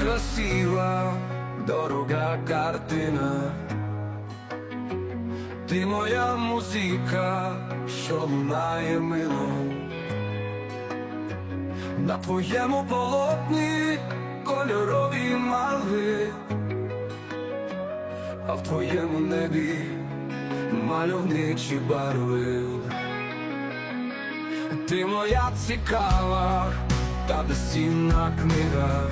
красива, дорога картина. Ти моя музика, що лунає мило. На твоєму полотні кольорові мали, а в твоєму небі мальовничі барви. Ти моя цікава, та безцінна книга.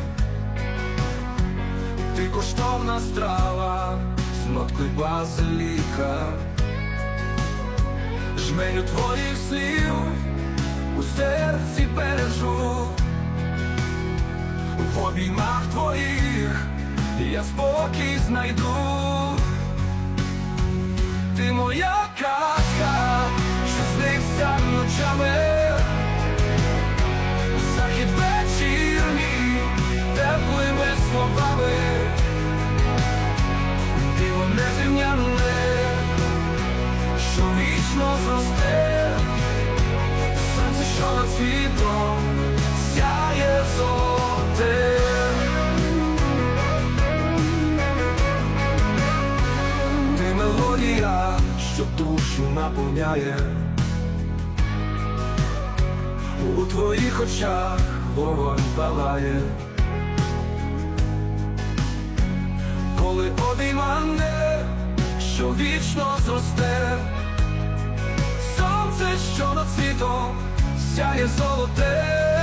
Ти коштовна страва з ноткою базиліка. Жменю твоїх слів у серці бережу, в обіймах твоїх я спокій знайду. Ти моя що душу наповняє. У твоїх очах вогонь палає. Коли обіймане, що вічно зросте, сонце, що над світом сяє золоте,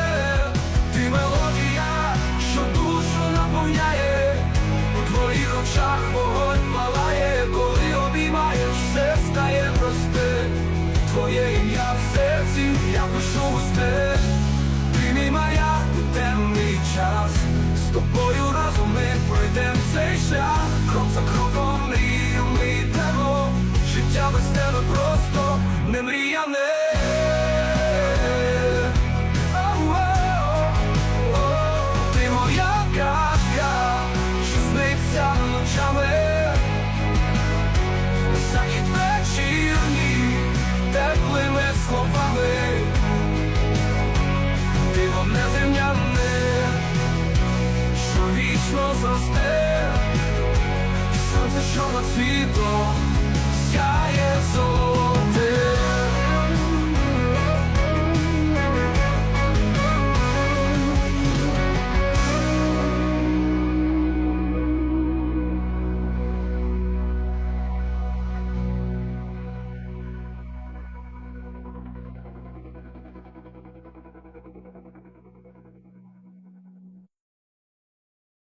що над світом сяє золо.